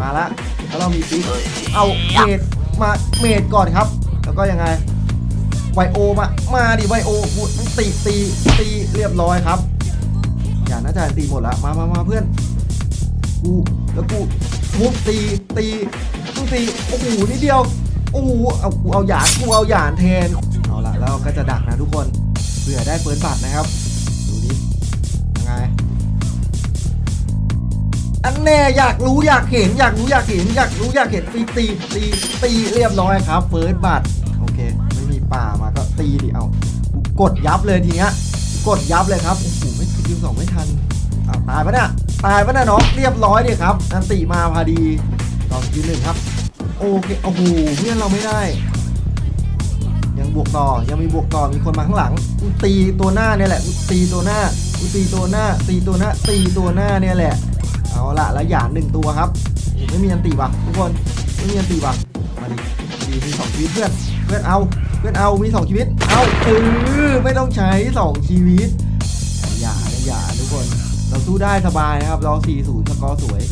มาละแล้วเรามีฟิกเอาเมดมาเมดก่อนครับ แล้วก็ยังไงไวโอมา มาดิไวโอกูตีตีตีเรียบร้อยครับ อย่าน่าจะตีหมดละมามามาเพื่อน กูแล้วกูทุบตีตีกูตีโอ้โหนิดเดียวโอ้โหเอากูเอาหยานกูเอาหยานแทนเอาละแล้วก็จะดักนะทุกคนเผื่อได้เฟิร์สบัตรนะครับ ดูดิยังไง อันแน่อยากรู้อยากเห็นอยากรู้อยากเห็นอยากรู้อยากเห็นตีตีตีตีเรียบร้อยครับเฟิร์สบัตรโอเค ไม่มีป่ามาก็ตีดิเอากดยับเลยทีเนี้ยกดยับเลยครับโอ้โหไม่คิวสองไม่ทันตายปะเนี่ยตายปะเนี่ยน้องเรียบร้อยดิครับอันติมาพอดีต่อคิวหนึ่งครับโอเคโอ้โหเพื่อนเราไม่ได้ ยังบวกต่อยังมีบวกต่อมีคนมาข้างหลังตีตัวหน้าเนี่ยแหละตีตัวหน้าตีตัวหน้าตีตัวหน้าตีตัวหน้าเนี่ยแหละ เอาละแล้วหยานหนึ่งตัวครับไม่มีอันตีว่ะทุกคนไม่มีอันตีว่ะมาดิดีมีสองชีวิตเพื่อนเพื่อนเอาเพื่อนเอามีสองชีวิตเอาเออไม่ต้องใช้สองชีวิตอย่านะอย่าทุกคน เราสู้ได้สบายนะครับเรา4 0สกอร์สวย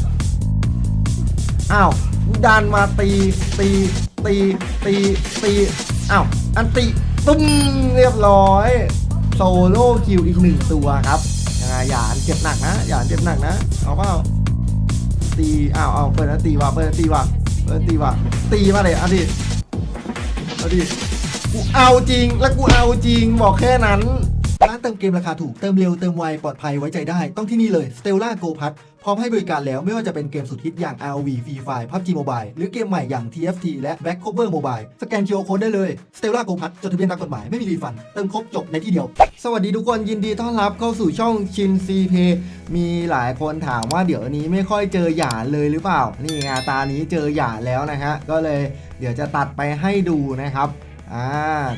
อ้าวดันมาตีตีตีตีตีอ้าวอันติตุ้มเรียบร้อยโซโล่คิวอีกหนึ่งตัวครับยังไงหยานเจ็บหนักนะหยานเจ็บหนักนะเอาเปล่า ตีอ้าวเอาเปิดนะตีว่ะเปิดนะตีว่ะเปิดนะตีว่ะตีมาเลยเอาดิเอาดิกูเอาจริงแล้วกูเอาจริงบอกแค่นั้น ร้านเติมเกมราคาถูก เติมเร็ว เติมไว ปลอดภัยไว้ใจได้ ต้องที่นี่เลย Stella Go p a s พร้อมให้บริการแล้วไม่ว่าจะเป็นเกมสุดฮิตอย่าง ROV Free Fire PUBG Mobile หรือเกมใหม่อย่าง TFT และ Back Cover Mobile สแกน QR Code ได้เลย Stella Go p a s จดทะเบียนตามกฎหมายไม่มีรีฟัน เติมครบจบในที่เดียว สวัสดีทุกคนยินดีต้อนรับเข้าสู่ช่องชินซีเพมีหลายคนถามว่าเดี๋ยวนี้ไม่ค่อยเจอหยาเลยหรือเปล่า นี่ไงตานี้เจอหยาแล้วนะฮะก็เลยเดี๋ยวจะตัดไปให้ดูนะครับ อ่า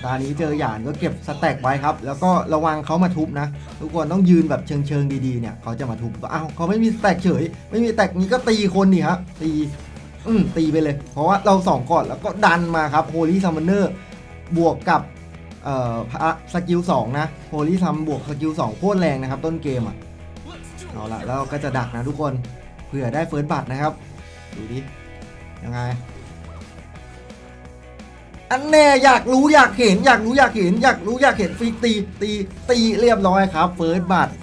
ตอนนี้เจอหยานก็เก็บสแต็กไว้ครับ แล้วก็ระวังเขามาทุบนะ ทุกคนต้องยืนแบบเชิงเชิงดีๆเนี่ยเขาจะมาทุบอ้าวเขาไม่มีสแต็กเฉย ไม่มีสแต็กนี้ก็ตีคนนี่ครับตีอืมตีไปเลย เพราะว่าเราสองก่อนแล้วก็ดันมาครับโฮลี่ซัมมอนเนอร์บวกกับเอ่อพระสกิลสองนะโฮลี่ซัมบวกสกิลสองโคตรแรงนะครับต้นเกมอะเอาละแล้วก็จะดักนะทุกคนเผื่อได้เฟิร์สบัตนะครับ ดูดิยังไง อันแน่อยากรู้อยากเห็น อยากรู้อยากเห็น อยากรู้อยากเห็นฟีตีตีตีเรียบร้อยครับเฟิร์สบัตร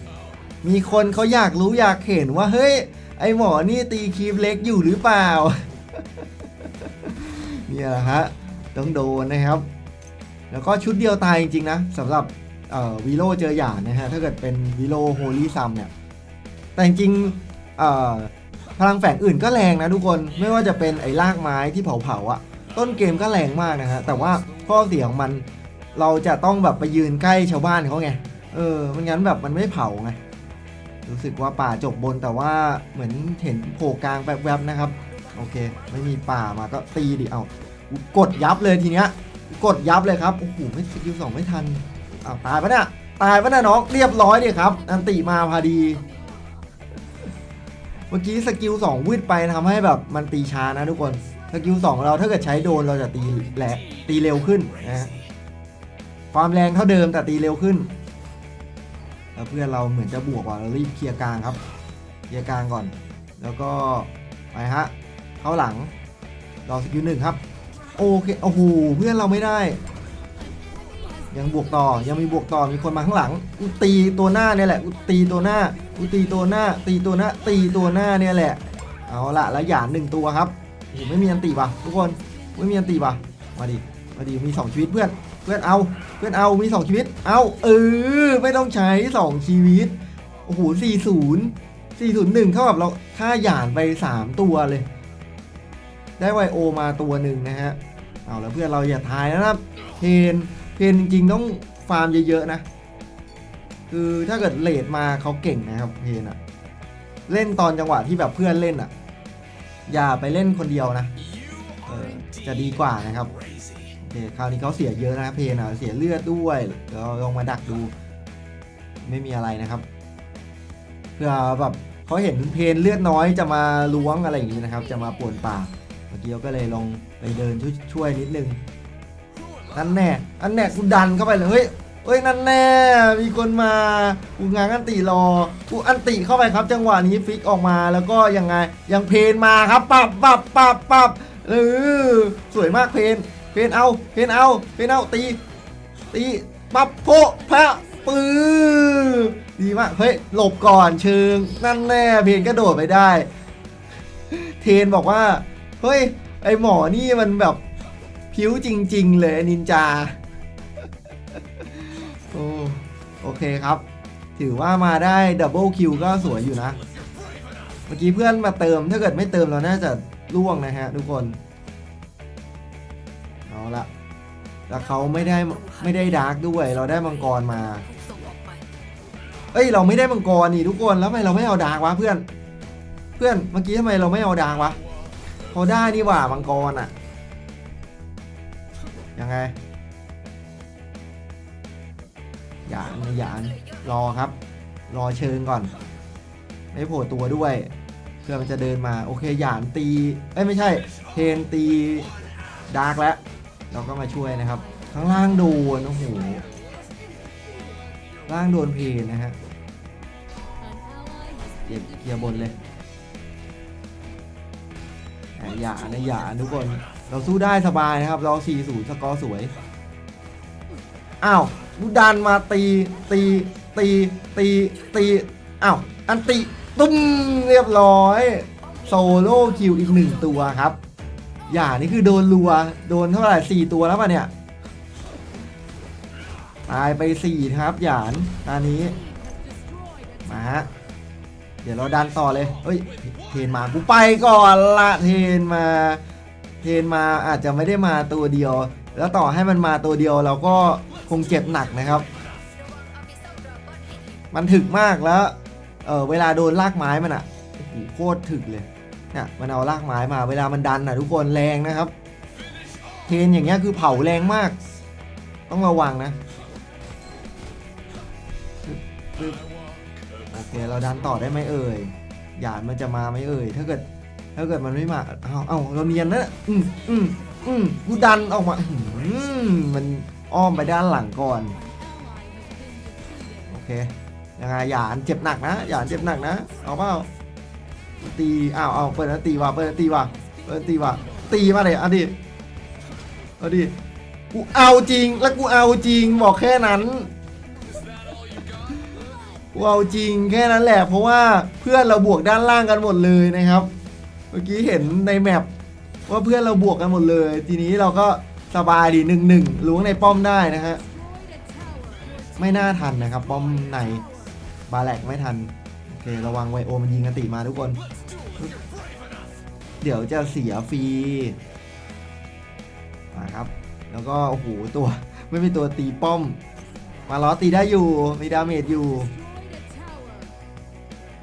มีคนเขาอยากรู้อยากเห็นว่าเฮ้ยไอหมอนี่ตีคีบเล็กอยู่หรือเปล่าเนี่ยแหละฮะต้องโดนนะครับ แล้วก็ชุดเดียวตายจริงๆนะสำหรับวีโรเจอหยาดนะฮะถ้าเกิดเป็นวีโรโฮลี่ซัมเนี่ยแต่จริงพลังแฝงอื่นก็แรงนะทุกคนไม่ว่าจะเป็นไอ้รากไม้ที่เผาๆอะ ต้นเกมก็แรงมากนะฮะแต่ว่าข้อเสียของมันเราจะต้องแบบไปยืนใกล้ชาวบ้านเขาไงเออมันงั้นแบบมันไม่เผาไงรู้สึกว่าป่าจบบนแต่ว่าเหมือนเห็นโผล่กลางแวบๆนะครับ โอเค ไม่มีป่ามาก็ตีดิเอากดยับเลยทีเนี้ย กดยับเลยครับโอ้โหไม่สกิลสองไม่ทันอ้าวตายปะเนี่ยตายปะเนี่ยน้องเรียบร้อยดิครับ อันติมาพอดี เมื่อกี้สกิลสองวืดไปทำให้แบบมันตีช้านะทุกคน สกิลสองเราถ้าเกิดใช้โดนเราจะตีแหละตีเร็วขึ้นนะฮะความแรงเท่าเดิมแต่ตีเร็วขึ้นแล้วเพื่อนเราเหมือนจะบวกว่ะเรารีบเคลียร์กลางครับเคลียร์กลางก่อน แล้วก็ไปฮะเข้าหลังรอสกิลหนึ่งครับโอเคโอ้โหเพื่อนเราไม่ได้ ยังบวกต่อยังมีบวกต่อมีคนมาข้างหลังกูตีตัวหน้าเนี่ยแหละกูตีตัวหน้ากูตีตัวหน้า ตีตัวหน้า ตีตัวหน้าเนี่ยแหละเอาละแล้วหยานหนึ่งตัวครับ ไม่มีอันตีป่ะทุกคนไม่มีอันตีป่ะมาดิมาดิมีสองชีวิตเพื่อนเพื่อนเอา เพื่อนเอามีสองชีวิต เอาเออไม่ต้องใช้สองชีวิตโอ้โหสี่ศูนย์สี่ศูนย์หนึ่งเท่ากับเราค่าหยานไปสามตัวเลย ได้ไวโอมาตัวหนึ่งนะฮะเอาแล้วเพื่อนเราอย่าทายนะครับเพนเพนจริงๆต้องฟาร์มเยอะๆนะ คือถ้าเกิดเลดมาเขาเก่งนะครับเพนอะเล่นตอนจังหวะที่แบบเพื่อนเล่นอะ อย่าไปเล่นคนเดียวนะเออจะดีกว่านะครับโอเคคราวนี้เขาเสียเยอะนะเพนอะเสียเลือดด้วยเดี๋ยวลองมาดักดู ไม่มีอะไรนะครับเพื่อแบบเขาเห็นเพนเลือดน้อยจะมาล้วงอะไรอย่างนี้นะครับ จะมาป่วนป่าเมื่อกี้ก็เลยลองไปเดินช่วยช่วยนิดนึงนั่นแน่อันแน่กูดันเข้าไปเลยเฮ้ย เอ้ยนั่นแน่มีคนมากูงานอันติรอกูอันติเข้าไปครับ จังหวะนี้ฟิกออกมาแล้วก็ยังไงยังเพนมาครับปับปับปับปับเออสวยมากเพนเพนเอาเพนเอาเพนเอาตี ตีปับโพพระปื้อดีมากเฮ้ยหลบก่อนเชิง นั่นแน่เพนกระโดดไปได้ เทนบอกว่า เฮ้ย ไอหมอนี่มันแบบผิวจริง ๆ เลยนินจา โอเคครับ ถือว่ามาได้ดับเบิลคิวก็สวยอยู่นะ เมื่อกี้เพื่อนมาเติมถ้าเกิดไม่เติมเราน่าจะล่วงนะฮะทุกคน เอาละแล้วเขาไม่ได้ไม่ได้ดาร์กด้วย เราได้มังกรมา เอ้ยเราไม่ได้มังกรนี่ทุกคนแล้วทำไมเราไม่เอาดาร์กวะเพื่อน เพื่อนเมื่อกี้ทำไมเราไม่เอาดาร์กวะพอได้นี่หว่ามังกรอะยังไง หยานหยานรอครับ รอเชิงก่อน ไม่โผล่ตัวด้วยเพื่อมันจะเดินมาโอเคหยานตีเอ้ยไม่ใช่เทนตีดาร์กแล้ว เราก็มาช่วยนะครับ ข้างล่างโดนโอ้โหล่างโดนเพนนะฮะเก็บเคลียร์บนเลยอย่านะอย่าทุกคน เราสู้ได้สบายนะครับ เรา4-0สกอร์สวย อ้าว ดูดันมาตีตีตีตีตีอ้าวอันติตุ้มเรียบร้อยโซโล่คิวอีกหนึ่งตัวครับ อย่านี่คือโดนรัว โดนเท่าไหร่สี่ตัวแล้วป่ะเนี่ย ตายไปสี่ครับ หยานตอนนี้ มาฮะ เดี๋ยวเราดันต่อเลยเฮ้ย เทนมา กูไปก่อนละเทนมา เทนมาอาจจะไม่ได้มาตัวเดียว แล้วต่อให้มันมาตัวเดียวเราก็ คงเจ็บหนักนะครับ มันถึกมากแล้ว เออเวลาโดนลากไม้มันอะโอ้โหโคตรถึกเลยเนี่ยมันเอาลากไม้มาเวลามันดันอะทุกคนแรงนะครับ เทนอย่างเงี้ยคือเผาแรงมาก ต้องระวังนะโอเคเราดันต่อได้ไหมเอ่ยหยาดมันจะมาไหมเอ่ยถ้าเกิด ถ้าเกิดมันไม่มาเอาเอาเราเนียนนะอืมอืมอืมกูดันออกมา อืมมัน อ้อมไปด้านหลังก่อน โอเค ยังไงหยาดเจ็บหนักนะหยาดเจ็บหนักนะ เอาเปล่าตีอ้าวอ้าเปิดนะตีว่ะเปิดนะตีว่ะเปิดตีว่ะตีมาเลยเอาดิเอาดิกูเอาจริงแล้วกูเอาจริงบอกแค่นั้นกูเอาจริงแค่นั้นแหละเพราะว่าเพื่อนเราบวกด้านล่างกันหมดเลยนะครับ เมื่อกี้เห็นในแมปว่าเพื่อนเราบวกกันหมดเลย ทีนี้เราก็ สบายดีหนึ่งหนึ่งล้วงในป้อมได้นะฮะไม่น่าทันนะครับ ป้อมในบาแลกไม่ทันโอเคระวังไวโอมันยิงกติมาทุกคน เดี๋ยวจะเสียฟรีมาครับ แล้วก็โอ้โหตัวไม่มีตัวตีป้อม มาล้อตีได้อยู่มีดาเมจอยู่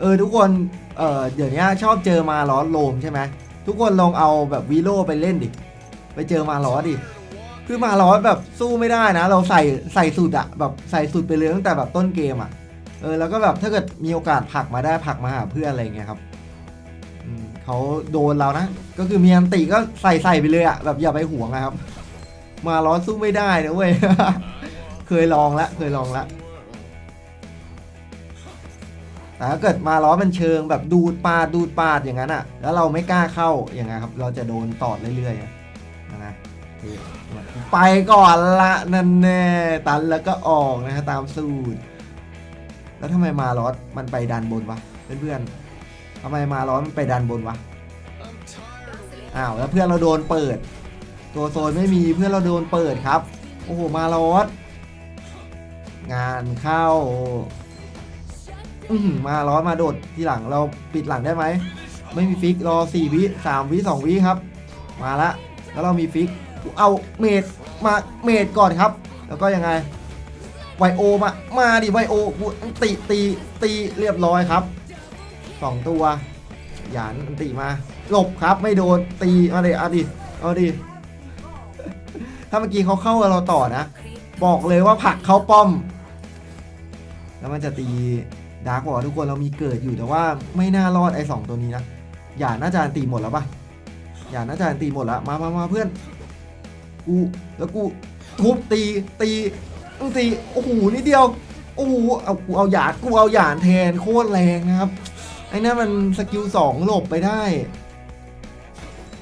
เออทุกคนเออเดี๋ยวนี้ชอบเจอมาล้อโลมใช่ไหมทุกคนลองเอาแบบวีโร่ไปเล่นดิ ไปเจอมาล้อดิ คือมาล้อแบบสู้ไม่ได้นะ เราใส่ใส่สุดอะแบบใส่สุดไปเลยตั้งแต่แบบต้นเกมอะเออแล้วก็แบบถ้าเกิดมีโอกาสผลักมาได้ผลักมาหาเพื่อนอะไรเงี้ยครับเขาโดนเรานะ ก็คือมีอันติก็ใส่ใส่ไปเลยอะแบบอย่าไปห่วงนะครับ มาร้อนสู้ไม่ได้นะเว้ยเคยลองละเคยลองละแต่ถ้าเกิดมาล้อมันเชิงแบบดูดปาดดูดปาดอย่างนั้นอะแล้วเราไม่กล้าเข้าอย่างนั้นครับ เราจะโดนตอดเรื่อยๆ ไปก่อนละนั่นแน่ตันแล้วก็ออกนะฮะตามสูตร แล้วทำไมมาลอสมันไปดันบนวะเพื่อนๆทำไมมาลอสมันไปดันบนวะอ้าวแล้วเพื่อนเราโดนเปิด ตัวโซนไม่มีเพื่อนเราโดนเปิดครับ โอ้โหมาลอสงานเข้าอื้อหือมาลอสมาโดดทีหลังเราปิดหลังได้ไหม ไม่มีฟิกรอ 4 วิ 3 วิ 2 วิครับ มาละ แล้วเรามีฟิก เอาเมดมาเมดก่อนครับ แล้วก็ยังไงไวโอมา มาดิไวโอกูตีตีตีเรียบร้อยครับสองตัวหยานอันตีมาหลบครับไม่โดนตีมาเลยเอาดิเอาดิถ้าเมื่อกี้เขาเข้ากับเราต่อนะ บอกเลยว่าผักเขาป้อม แล้วมันจะตีดาร์กบอกทุกคนเรามีเกิดอยู่แต่ว่าไม่น่ารอดไอ้สองตัวนี้นะหยานน่าจะอันตีหมดแล้วปะหยานน่าจะอันตีหมดแล้วมามามาเพื่อน กูแล้วกูทุบตีตีตีโอ้โหนิดเดียวโอ้โหเอากูเอาหยาดกูเอาหยาดแทนโคตรแรงนะครับไอ้นั่นมันสกิลสองหลบไปได้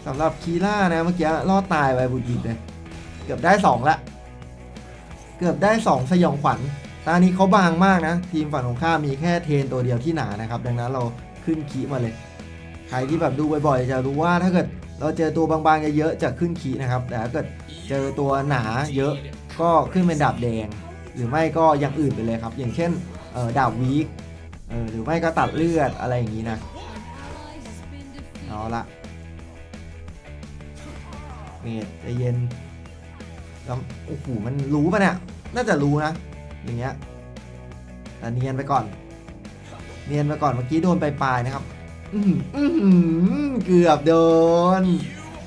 สำหรับคีล่านะเมื่อกี้รอดตายไปบุดบิดเลยเกือบได้สองละเกือบได้สองสยองขวัญตานี้เขาบางมากนะ ทีมฝั่งของข้ามมีแค่เทนตัวเดียวที่หนานะครับ ดังนั้นเราขึ้นคีมาเลย ใครที่แบบดูบ่อยๆจะรู้ว่าถ้าเกิดเราเจอตัวบางๆเยอะๆจะขึ้นคีนะครับ แต่ถ้าเกิด เจอตัวหนาเยอะก็ขึ้นเป็นดาบแดง หรือไม่ก็อย่างอื่นไปเลยครับ อย่างเช่นดาบวีคหรือไม่ก็ตัดเลือดอะไรอย่างนี้นะเอาละเมดใจเย็นแล้วโอ้โหมันรู้ปะเนี่ยน่าจะรู้นะ อย่างเงี้ยแต่เนียนไปก่อน เนียนไปก่อนเมื่อกี้โดนไปปลายๆนะครับ อื้อหืออื้อหือเกือบโดน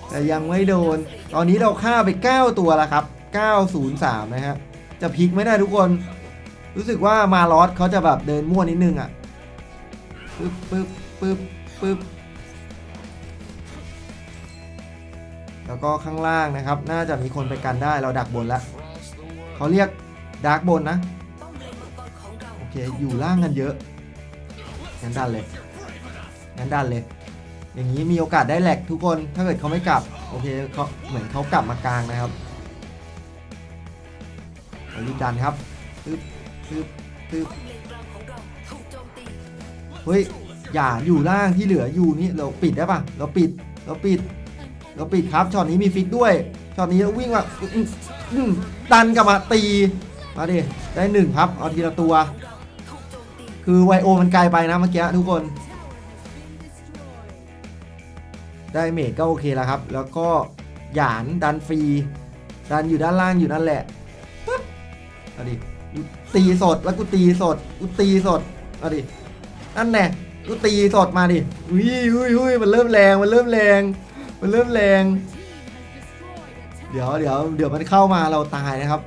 แต่ยังไม่โดน ตอนนี้เราฆ่าไป 9 ตัวแล้วครับ 903 นะฮะ จะพลิกไม่ได้ทุกคน รู้สึกว่ามาลอสเขาจะแบบเดินมั่วนิดนึงอะ่ะ ปึ๊บปึ๊บปึ๊บปึ๊บ แล้วก็ข้างล่างนะครับ น่าจะมีคนไปกันได้ เราดักบนแล้ว เขาเรียกดาร์กบนนะ โอเค อยู่ล่างกันเยอะงั้นดันเลยงั้นดันเลย อย่างนี้มีโอกาสได้แหลกทุกคนถ้าเกิดเขาไม่กลับ โอเคเขาเหมือนเขากลับมากลางนะครับรารีบดันครับปึ๊บปึ๊บปึ๊บเฮ้ยอย่าอยู่ล่างที่เหลืออยู่นี่เราปิดได้ปะเราปิดเราปิด เราปิดครับช็อตนี้มีฟิกด้วยช็อตนี้เราวิ่งมาดันกลับมาตีมาดิได้หนึ่งครับเอาทีละตัว คือไวโอมันไกลไปนะเมื่อกี้ทุกคน ได้เมจก็โอเคแล้วครับ แล้วก็หยานดันฟรี ดันอยู่ด้านล่างอยู่นั่นแหละปั๊บเอาดิตีสดแล้วกูตีสดกูตีสดเอาดินั่นแน่กูตีสดมาดิอุ้ยอุ้ยอุ้ยมันเริ่มแรงมันเริ่มแรง มันเริ่มแรง เดี๋ยวเดี๋ยวเดี๋ยวมันเข้ามาเราตายนะครับ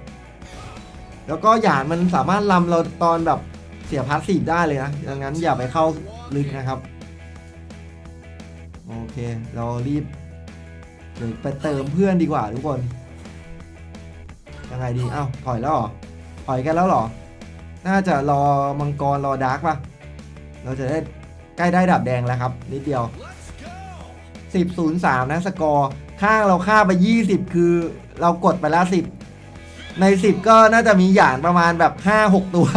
แล้วก็หยานมันสามารถลำเราตอนแบบเสียพาสซีฟได้เลยนะดังนั้นอย่าไปเข้าลึกนะครับ โอเค เรารีบ เดี๋ยวไปเติมเพื่อนดีกว่าทุกคน ยังไงดี เอ้าถอยแล้วหรอ ถอยกันแล้วหรอ น่าจะรอมังกรรอดาร์กปะเราจะได้ใกล้ได้ดับแดงแล้วครับ นิดเดียว 10 0 3 นะสกอร์ ข้างเราฆ่าไป 20 คือเรากดไปแล้ว10 ใน 10 ก็น่าจะมีหยานประมาณแบบ 5-6 ตัว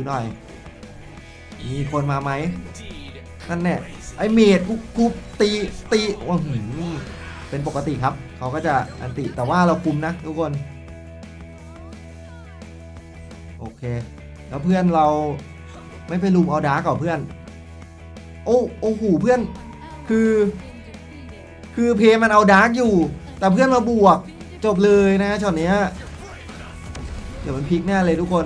อดูหน่อย มีคนมาไหมนั่นแน่ไอเมดกูกูตีตีว่าหืมเป็นปกติครับ เขาก็จะอันติแต่ว่าเราคุมนะทุกคน โอเค แล้วเพื่อนเราไม่ไปลุมเอาดาร์กกับเพื่อน โอ้โอ้โหเพื่อน คือ คือเพย์มันเอาดาร์กอยู่ แต่เพื่อนมาบวกจบเลยนะช็อตเนี้ยเดี๋ยวมันพลิกแน่เลยทุกคน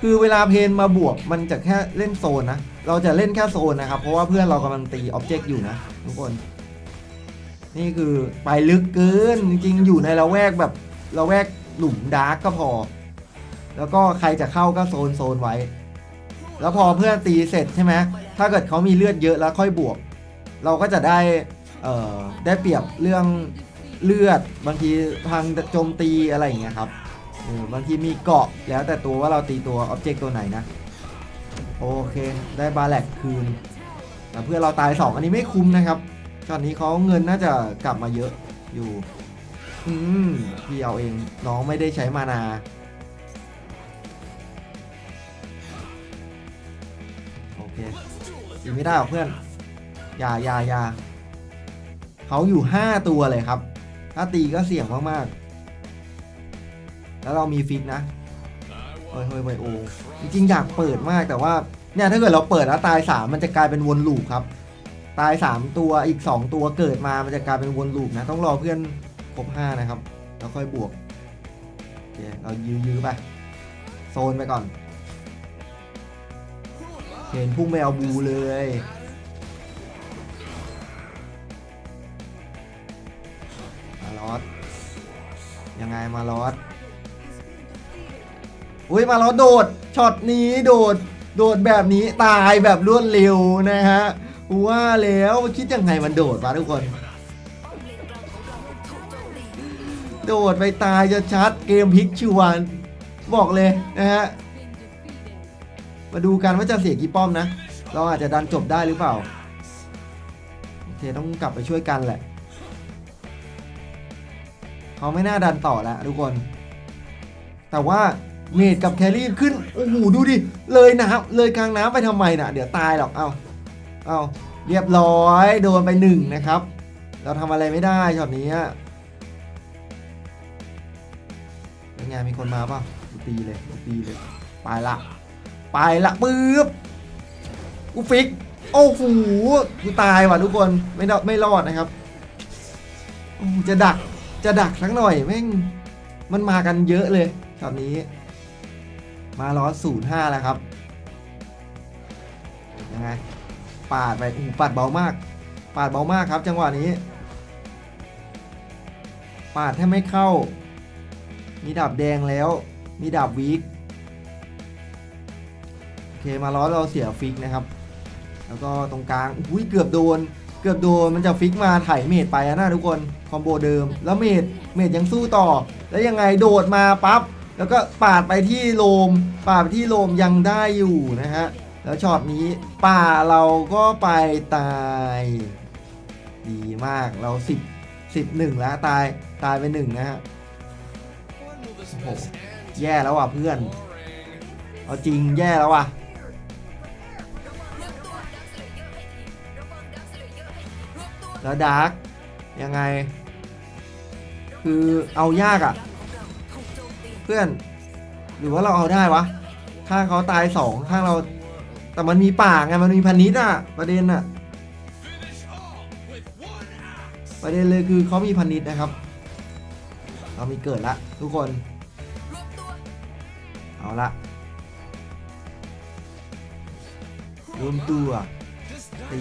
คือเวลาเพนมาบวกมันจะแค่เล่นโซนนะ เราจะเล่นแค่โซนนะครับ เพราะว่าเพื่อนเรากำลังตีออบเจกต์อยู่นะ ทุกคน นี่คือไปลึกเกิน จริงๆ อยู่ในละแวกแบบละแวกหลุมดาร์กก็พอ แล้วก็ใครจะเข้าก็โซนโซนไว้ แล้วพอเพื่อนตีเสร็จใช่ไหมถ้าเกิดเขามีเลือดเยอะแล้วค่อยบวก เราก็จะได้เอ่อได้เปรียบเรื่องเลือดบางทีทางโจมตีอะไรอย่างเงี้ยครับ เออบางทีมีเกาะแล้วแต่ตัวว่าเราตีตัวอ็อบเจกต์ตัวไหนนะ โอเคได้บาแลกคืนแต่เพื่อนเราตาย 2 อันนี้ไม่คุ้มนะครับช็อตนี้เขาเงินน่าจะกลับมาเยอะอยู่อืมพี่เอาเองน้องไม่ได้ใช้มานาโอเคตีไม่ได้หรอกเพื่อนอย่าอย่าอย่าเขาอยู่ 5 ตัวเลยครับ ถ้าตีก็เสี่ยงมากๆ แล้วเรามีฟิกนะเฮ้ยเฮ้ยเฮ้ยโอ้จริงๆอยากเปิดมากแต่ว่าเนี่ยถ้าเกิดเราเปิดแล้วตายสามมันจะกลายเป็นวนลูปครับ ตายสามตัวอีกสองตัวเกิดมามันจะกลายเป็นวนลูปนะ ต้องรอเพื่อนครบห้านะครับแล้วค่อยบวกโอเคเรายื้อยื้อไปโซนไปก่อนเห็นพุ่งไปเอาบูเลยมาลอสยังไงมาลอส อุ้ยมาแล้วโดดช็อตนี้โดด โดดแบบนี้ตายแบบรวดเร็วนะฮะว่าแล้วมันคิดยังไงมันโดดวะทุกคน โดดไปตายจะชัดเกมพลิกชวนบอกเลยนะฮะมาดูกันว่าจะเสียกี่ป้อมนะ เราอาจจะดันจบได้หรือเปล่าโอเคต้องกลับไปช่วยกันแหละเขาไม่น่าดันต่อแล้วทุกคน แต่ว่า เมดกับแครี่ขึ้น โอ้โห ดูดิ เลยน้ำเลยกลางน้ำไปทำไมน่ะ เดี๋ยวตายหรอก เอาเอาเรียบร้อย โดนไปหนึ่งนะครับ เราทำอะไรไม่ได้ช็อตนี้เป็นไงมีคนมาป่ะตีเลยตีเลย ไปละ ไปละปึ๊บกูฟิก โอ้โห กูตายว่ะทุกคน ไม่ไม่รอดนะครับ จะดัก จะดักสักหน่อยแม่ง มันมากันเยอะเลยช็อตนี้ มาล้อศูนย์ห้าแล้วครับยังไงปาดไปอู้ปาดเบามาก ปาดเบามากครับ จังหวะนี้ ปาดแทบไม่เข้า มีดาบแดงแล้ว มีดาบวีคโอเคมาล้อเราเสียฟิกนะครับ แล้วก็ตรงกลางอุ้ยเกือบโดน เกือบโดนมันจะฟิกมาไถเมดไปนะทุกคนคอมโบเดิมแล้วเมดเมดยังสู้ต่อ แล้วยังไงโดดมาปั๊บ แล้วก็ปาดไปที่โลม ปาดไปที่โลมยังได้อยู่นะฮะ แล้วช็อตนี้ป่าเราก็ไปตาย ดีมากเราสิบสิบหนึ่งแล้วตายตายไปหนึ่งนะฮะโอ้โหแย่แล้วว่ะเพื่อน เอาจริงแย่แล้วว่ะแล้วดาร์กยังไง คือเอายากอะ่ะ เพื่อน หรือว่าเราเอาได้วะ ข้างเขาตายสองข้างเรา แต่มันมีป่าไงมันมีพันนิดอะประเด็นอะประเด็นเลยคือเขามีพันนิดนะครับ เรามีเกิดละ ทุกคน เอาละรวมตัวตี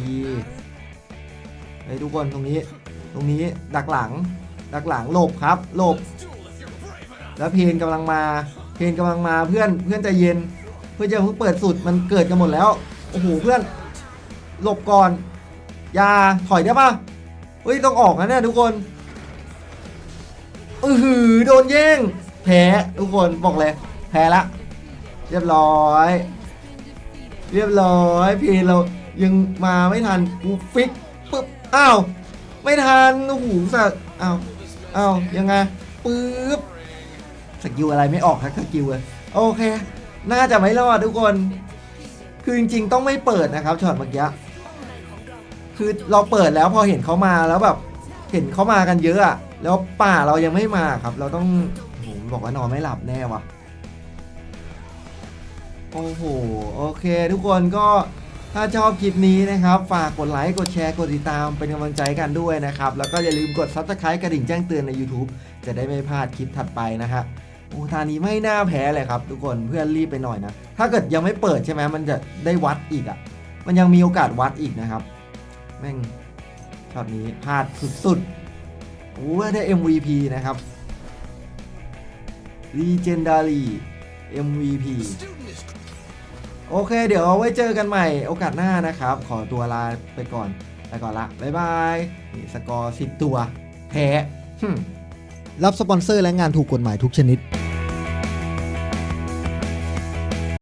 ไอ้ทุกคนตรงนี้ ตรงนี้ดักหลัง ดักหลังหลบครับหลบ แล้วเพนกำลังมา เพนกำลังมาเพื่อนเพื่อนใจเย็น เพื่อนจะเพิ่งเปิดสุดมันเกิดกันหมดแล้ว โอ้โหเพื่อนหลบก่อนอยาถอยได้ปะเฮ้ยต้องออกนะเนี่ยทุกคนอือหือโดนแย่งแพ้ทุกคนบอกเลย แพ้ละ เรียบร้อย เรียบร้อยเพนเรายังมาไม่ทันกูฟิกปึ๊บอ้าวไม่ทันโอ้โหสัตว์อ้าวอ้าวยังไงปึ๊บ สกิลอะไรไม่ออกครับสกิลเลยโอเค น่าจะไม่รอดทุกคน คือจริงๆต้องไม่เปิดนะครับช็อตเมื่อกี้คือเราเปิดแล้วพอเห็นเขามาแล้วแบบ เห็นเขามากันเยอะอะแล้วป่าเรายังไม่มาครับ เราต้องผมบอกว่านอนไม่หลับแน่ว่ะโอ้โหโอเค ทุกคนก็ถ้าชอบคลิปนี้นะครับ ฝากกดไลค์กดแชร์กดติดตามเป็นกำลังใจกันด้วยนะครับ แล้วก็อย่าลืมกด Subscribe กระดิ่งแจ้งเตือนใน YouTube จะได้ไม่พลาดคลิปถัดไปนะฮะ อ้ทานี้ไม่น่าแพ้เลยครับ ทุกคนเพื่อนรีบไปหน่อยนะ ถ้าเกิดยังไม่เปิดใช่ไหมมันจะได้วัดอีกอะ่ะ มันยังมีโอกาสวัดอีกนะครับ แม่งช็อตนี้พลาดสุดๆโอ้ได้ MVP นะครับ Legendary MVP โอเค เดี๋ยวเอาไว้เจอกันใหม่โอกาสหน้านะครับ ขอตัวลาไปก่อนไปก่อนละ บ๊ายบายนี่สกอร์ 10 ตัว แพ้รับสปอนเซอร์และงานถูกกฎหมายทุกชนิด